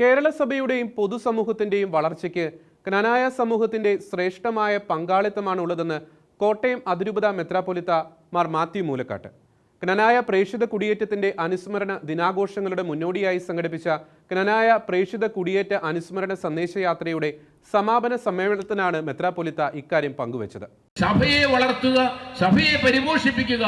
കേരള സഭയുടെയും പൊതുസമൂഹത്തിന്റെയും വളർച്ചയ്ക്ക് ക്നാനായ സമൂഹത്തിന്റെ ശ്രേഷ്ഠമായ പങ്കാളിത്തമാണ് ഉള്ളതെന്ന് കോട്ടയം അതിരൂപത മെത്രാപ്പൊലിത്ത മാർ മാത്യു മൂലക്കാട്ട്. ക്നാനായ പ്രേക്ഷിത കുടിയേറ്റത്തിന്റെ അനുസ്മരണ ദിനാഘോഷങ്ങളുടെ മുന്നോടിയായി സംഘടിപ്പിച്ച ക്നാനായ പ്രേക്ഷിത കുടിയേറ്റ അനുസ്മരണ സന്ദേശയാത്രയുടെ സമാപന സമ്മേളനത്തിനാണ് മെത്രാപ്പൊലിത്ത ഇക്കാര്യം പങ്കുവച്ചത്. സഭയെ വളർത്തുക സഭയെ പരിപോഷിപ്പിക്കുക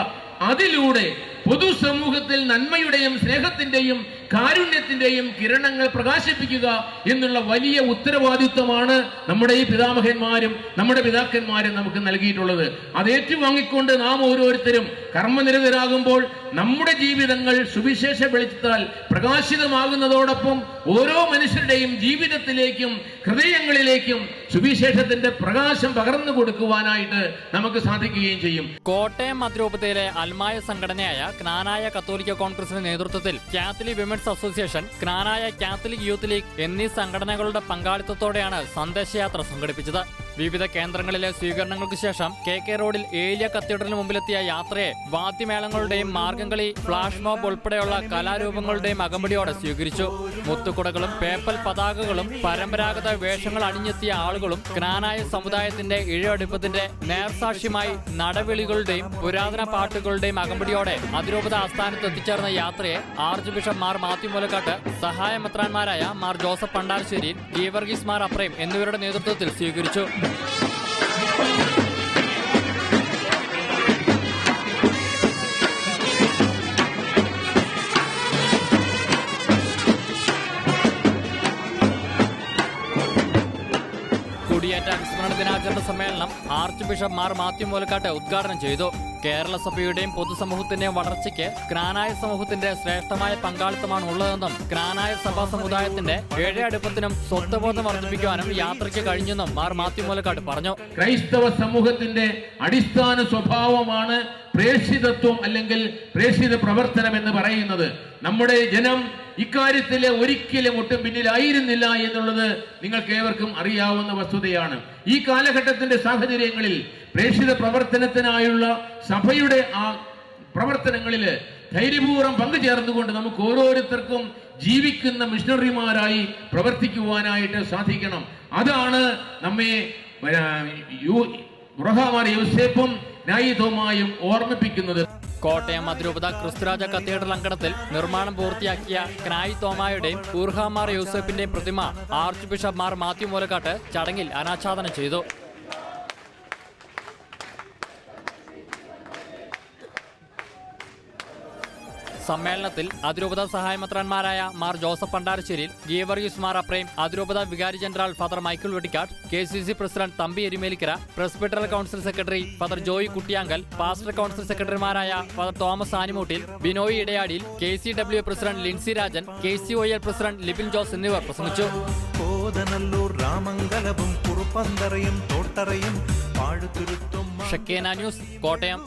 അതിലൂടെ പൊതുസമൂഹത്തിൽ നന്മയുടെയും സ്നേഹത്തിന്റെയും കാരുണ്യത്തിന്റെയും കിരണങ്ങൾ പ്രകാശിപ്പിക്കുക എന്നുള്ള വലിയ ഉത്തരവാദിത്വമാണ് നമ്മുടെ ഈ പിതാമഹന്മാരും നമ്മുടെ പിതാക്കന്മാരും നമുക്ക് നൽകിയിട്ടുള്ളത്. അത് ഏറ്റുവാങ്ങിക്കൊണ്ട് നാം ഓരോരുത്തരും കർമ്മനിരതരാകുമ്പോൾ നമ്മുടെ ജീവിതങ്ങൾ സുവിശേഷ വെളിച്ചത്താൽ പ്രകാശിതമാകുന്നതോടൊപ്പം ഓരോ മനുഷ്യരുടെയും ജീവിതത്തിലേക്കും ഹൃദയങ്ങളിലേക്കും സുവിശേഷത്തിന്റെ പ്രകാശം പകർന്നു കൊടുക്കുവാനായിട്ട് നമുക്ക് സാധിക്കുകയും ചെയ്യും. കോട്ടയം മദ്രൂപതയിലെ അൽമായ സംഘടനയായ ക്നാനായ കത്തോലിക്ക കോൺഗ്രസിന്റെ നേതൃത്വത്തിൽ Catholic women's association Knanaya Catholic youth league എന്നീ സംഘടനകളുടെ പങ്കാളിത്തത്തോടെയാണ് സന്ദേശയാത്ര സംഘടിപ്പിച്ചത്. വിവിധ കേന്ദ്രങ്ങളിലെ സ്വീകരണങ്ങൾക്ക് ശേഷം കെ കെ റോഡിൽ ഏലിയ കത്തീഡ്രലിന് മുമ്പിലെത്തിയ യാത്രയെ വാദ്യമേളങ്ങളുടെയും മാർഗംകളി ഫ്ലാഷ് മോബ് ഉൾപ്പെടെയുള്ള കലാരൂപങ്ങളുടെയും അകമ്പടിയോടെ സ്വീകരിച്ചു. മുത്തുകുടകളും പേപ്പൽ പതാകകളും പരമ്പരാഗത വേഷങ്ങൾ അണിഞ്ഞെത്തിയ ആളുകളും ക്നാനായ സമുദായത്തിന്റെ ഇഴയടുപ്പത്തിന്റെ നേർസാക്ഷ്യമായി നടവിളികളുടെയും പുരാതന പാട്ടുകളുടെയും അകമ്പടിയോടെ അതിരൂപത ആസ്ഥാനത്ത് എത്തിച്ചേർന്ന യാത്രയെ ആർച്ച് ബിഷപ്പ് മാർ മാത്യു മുലക്കാട്ട് സഹായമെത്രാന്മാരായ മാർ ജോസഫ് പണ്ടാരശ്ശേരി ഗീവർഗീസ് മാർ അപ്രേം എന്നിവരുടെ നേതൃത്വത്തിൽ സ്വീകരിച്ചു. കുടിയേറ്റ അനുസ്മരണ ദിനാചരണ സമ്മേളനം ആർച്ച് ബിഷപ്പ് മാർ മാത്യു മൂലക്കാട്ട് ഉദ്ഘാടനം ചെയ്തു. കേരള സഭയുടെയും പൊതുസമൂഹത്തിന്റെയും വളർച്ചയ്ക്ക് ക്നാനായ സമൂഹത്തിന്റെ ശ്രേഷ്ഠമായ പങ്കാളിത്തമാണ് ഉള്ളതെന്നും ക്നാനായ സഭാ സമുദായത്തിന്റെ ഏഴേ അടുപ്പത്തിനും സ്വത്വബോധം വർദ്ധിപ്പിക്കുവാനും യാത്രയ്ക്ക് കഴിഞ്ഞെന്നും മാർ മാത്യു മൂലക്കാട്ട് പറഞ്ഞു. ക്രൈസ്തവ സമൂഹത്തിന്റെ അടിസ്ഥാന സ്വഭാവമാണ് പ്രേക്ഷിതത്വം അല്ലെങ്കിൽ പ്രേക്ഷിത പ്രവർത്തനം എന്ന് പറയുന്നത്. നമ്മുടെ ജനം ഇക്കാര്യത്തിൽ ഒരിക്കലും ഒട്ടും പിന്നിലായിരുന്നില്ല എന്നുള്ളത് നിങ്ങൾക്ക് ഏവർക്കും അറിയാവുന്ന വസ്തുതയാണ് ഈ കാലഘട്ടത്തിന്റെ സാഹചര്യങ്ങളിൽ പ്രേക്ഷിത പ്രവർത്തനത്തിനായുള്ള സഭയുടെ ആ പ്രവർത്തനങ്ങളിൽ ധൈര്യപൂർവം പങ്കുചേർന്നുകൊണ്ട് നമുക്ക് ഓരോരുത്തർക്കും ജീവിക്കുന്ന മിഷണറിമാരായി പ്രവർത്തിക്കുവാനായിട്ട് സാധിക്കണം അതാണ് നമ്മെ യു- യൂസേപ്പും നായിതോമായും ഓർമ്മിപ്പിക്കുന്നത് കോട്ടയം അതിരൂപത ക്രിസ്തുരാജ കത്തീഡ്രൽ അങ്കണത്തിൽ നിർമ്മാണം പൂർത്തിയാക്കിയ ക്നായ് തോമായുടെയും ഊർഹാമാർ യൂസഫിന്റെയും പ്രതിമ ആർച്ച് ബിഷപ്പ് മാർ മാത്യു മൂലക്കാട്ട് ചടങ്ങിൽ അനാച്ഛാദനം ചെയ്തു. സമ്മേളനത്തിൽ അതിരൂപത സഹായമന്ത്രന്മാരായ മാർ ജോസഫ് പണ്ടാരശ്ശേരിയിൽ ഗീവർഗീസ് മാർ അപ്രേം അതിരൂപത വികാരി general father Michael Vettikkad K C C president Thampi Erumelikkara presbyteral council secretary father Joy Kuttiyankal pastor council സെക്രട്ടറിമാരായ father Thomas Animoottil Binoy Edayadiyil K C W president Lincy Rajan K C O L president Libin Jose എന്നിവർ പ്രസംഗിച്ചു. കോതനല്ലൂർ രാമങ്കലവും കുറുപ്പന്തറയും തോട്ടറയും പാഴുത്തുരുത്തും ഷക്കേന news Kottayam.